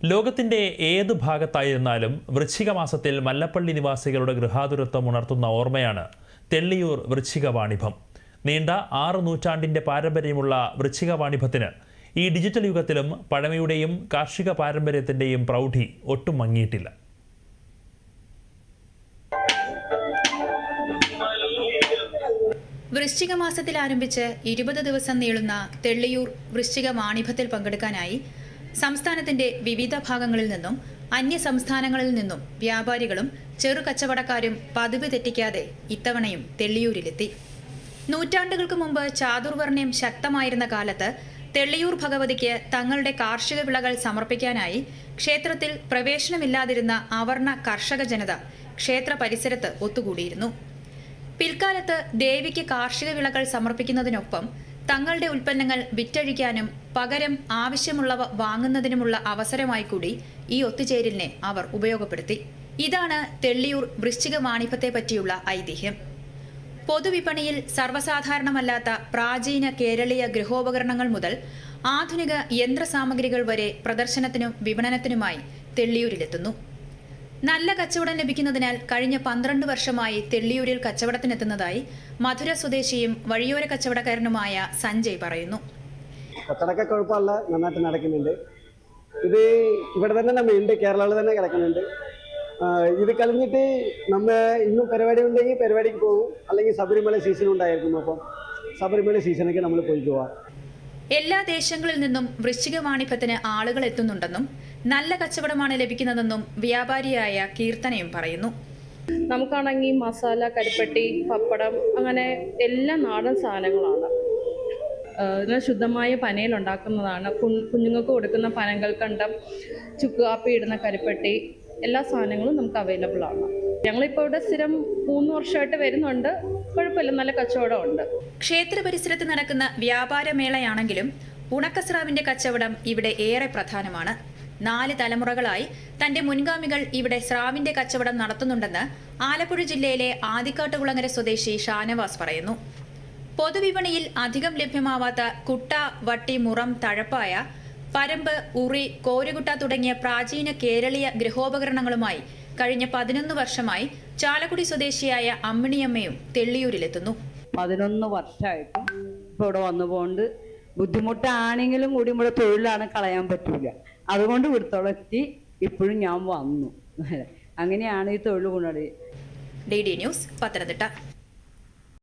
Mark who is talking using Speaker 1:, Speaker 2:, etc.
Speaker 1: ലോകത്തിന്റെ ഏത് ഭാഗത്തായിരുന്നാലും വൃശ്ചിക മാസത്തിൽ മല്ലപ്പള്ളി നിവാസികളുടെ ഗൃഹാതുരത്വം ഉണർത്തുന്ന ഓർമ്മയാണ് തെള്ളിയൂർ വൃശ്ചിക വാണിഭം നീണ്ട ആറ് നൂറ്റാണ്ടിന്റെ പാരമ്പര്യമുള്ള വൃശ്ചിക വാണിഭത്തിന് ഈ ഡിജിറ്റൽ യുഗത്തിലും പഴമയുടെയും കാർഷിക പാരമ്പര്യത്തിന്റെയും പ്രൗഢി ഒട്ടും മങ്ങിയിട്ടില്ല.
Speaker 2: വൃശ്ചിക മാസത്തിൽ ആരംഭിച്ച് ഇരുപത് ദിവസം നീളുന്ന തെള്ളിയൂർ വൃശ്ചിക വാണിഭത്തിൽ പങ്കെടുക്കാനായി സംസ്ഥാനത്തിന്റെ വിവിധ ഭാഗങ്ങളിൽ നിന്നും അന്യ സംസ്ഥാനങ്ങളിൽ നിന്നും വ്യാപാരികളും ചെറു കച്ചവടക്കാരും പതിവ് തെറ്റിക്കാതെ ഇത്തവണയും തെള്ളിയൂരിലെത്തി. നൂറ്റാണ്ടുകൾക്ക് മുമ്പ് ചാതുർവർണയം ശക്തമായിരുന്ന കാലത്ത് തെള്ളിയൂർ ഭഗവതിക്ക് തങ്ങളുടെ കാർഷിക വിളകൾ സമർപ്പിക്കാനായി ക്ഷേത്രത്തിൽ പ്രവേശനമില്ലാതിരുന്ന അവർണ കർഷക ജനത ക്ഷേത്ര പരിസരത്ത് ഒത്തുകൂടിയിരുന്നു. പിൽക്കാലത്ത് ദേവിക്ക് കാർഷിക വിളകൾ സമർപ്പിക്കുന്നതിനൊപ്പം തങ്ങളുടെ ഉൽപ്പന്നങ്ങൾ വിറ്റഴിക്കാനും പകരം ആവശ്യമുള്ളവ വാങ്ങുന്നതിനുമുള്ള അവസരമായി കൂടി ഈ ഒത്തുചേരലിനെ അവർ ഉപയോഗപ്പെടുത്തി. ഇതാണ് തെള്ളിയൂർ വൃശ്ചിക വാണിഭത്തെ പറ്റിയുള്ള ഐതിഹ്യം. പൊതുവിപണിയിൽ സർവസാധാരണമല്ലാത്ത പ്രാചീന കേരളീയ ഗൃഹോപകരണങ്ങൾ മുതൽ ആധുനിക യന്ത്രസാമഗ്രികൾ വരെ പ്രദർശനത്തിനും വിപണനത്തിനുമായി തെള്ളിയൂരിലെത്തുന്നു. നല്ല കച്ചവടം ലഭിക്കുന്നതിനാൽ കഴിഞ്ഞ പന്ത്രണ്ട് വർഷമായി തെള്ളിയൂരിൽ കച്ചവടത്തിനെത്തുന്നതായി മധുര സ്വദേശിയും വഴിയോര കച്ചവടക്കാരനുമായ സഞ്ജയ് പറയുന്നു.
Speaker 3: കുഴപ്പമില്ല നന്നായിട്ട് നടക്കുന്നുണ്ട്. ഇത് ഇവിടെ തന്നെ നമ്മൾ ഉണ്ട് കേരളത്തിൽ തന്നെ കിടക്കുന്നുണ്ട്. ഇത് കളഞ്ഞിട്ട് നമ്മ ഇന്നും പരിപാടി ഉണ്ടെങ്കിൽ പരിപാടിക്ക് പോകും. അല്ലെങ്കിൽ ശബരിമല സീസൺ ഉണ്ടായിരിക്കും അപ്പം ശബരിമല സീസണൊക്കെ നമ്മൾ പോയി പോവാം.
Speaker 2: എല്ലാ ദേശങ്ങളിൽ നിന്നും വൃശ്ചിക വാണിഭത്തിന് ആളുകൾ എത്തുന്നുണ്ടെന്നും നല്ല കച്ചവടമാണ് ലഭിക്കുന്നതെന്നും വ്യാപാരിയായ കീർത്തനയും പറയുന്നു.
Speaker 4: നമുക്കാണെങ്കിൽ മസാല കരിപ്പട്ടി പപ്പടം അങ്ങനെ എല്ലാ നാടൻ സാധനങ്ങളാണ്. ശുദ്ധമായ പനയിൽ ഉണ്ടാക്കുന്നതാണ്. കുഞ്ഞുങ്ങൾക്ക് കൊടുക്കുന്ന പനങ്ങൾ കണ്ടം ചുക്ക് കാപ്പി ഇടുന്ന കരിപ്പട്ടി എല്ലാ സാധനങ്ങളും നമുക്ക് അവൈലബിൾ ആണ് ഞങ്ങളിപ്പോൾ ഇവിടെ സ്ഥിരം മൂന്ന് വർഷമായിട്ട് വരുന്നുണ്ട്. കുഴപ്പമില്ല നല്ല കച്ചവടമുണ്ട്.
Speaker 2: ക്ഷേത്ര പരിസരത്ത് നടക്കുന്ന വ്യാപാരമേളയാണെങ്കിലും ഉണക്കസ്രാവിന്റെ കച്ചവടം ഇവിടെ ഏറെ പ്രധാനമാണ്. നാല് തലമുറകളായി തന്റെ മുൻഗാമികൾ ഇവിടെ സ്രാവിന്റെ കച്ചവടം നടത്തുന്നുണ്ടെന്ന് ആലപ്പുഴ ജില്ലയിലെ ആദിക്കാട്ടുകുളങ്ങര സ്വദേശി ഷാനവാസ് പറയുന്നു. പൊതുവിപണിയിൽ അധികം ലഭ്യമാവാത്ത കുട്ട വട്ടി മുറം തഴപ്പായ പരമ്പ് ഉറി കോരുകുട്ട തുടങ്ങിയ പ്രാചീന കേരളീയ ഗൃഹോപകരണങ്ങളുമായി കഴിഞ്ഞ പതിനൊന്ന് വർഷമായി ചാലക്കുടി സ്വദേശിയായ അമ്മിണിയമ്മയും തെള്ളിയൂരിലെത്തുന്നു.
Speaker 5: പതിനൊന്ന് വർഷമായിട്ടും ഇപ്പോൾ ഇവിടെ വന്നു പോകൊണ്ട് ബുദ്ധിമുട്ടാണെങ്കിലും കൂടി ഇവിടെ തൊഴിലാണ് കളയാൻ പറ്റില്ല അതുകൊണ്ട് ഇവിടുത്തോളം എത്തി. ഇപ്പോഴും ഞാൻ വന്നു. അങ്ങനെയാണ് ഈ തൊഴിൽ കൊണ്ടുപോയി.
Speaker 2: D D news Pathanamthitta.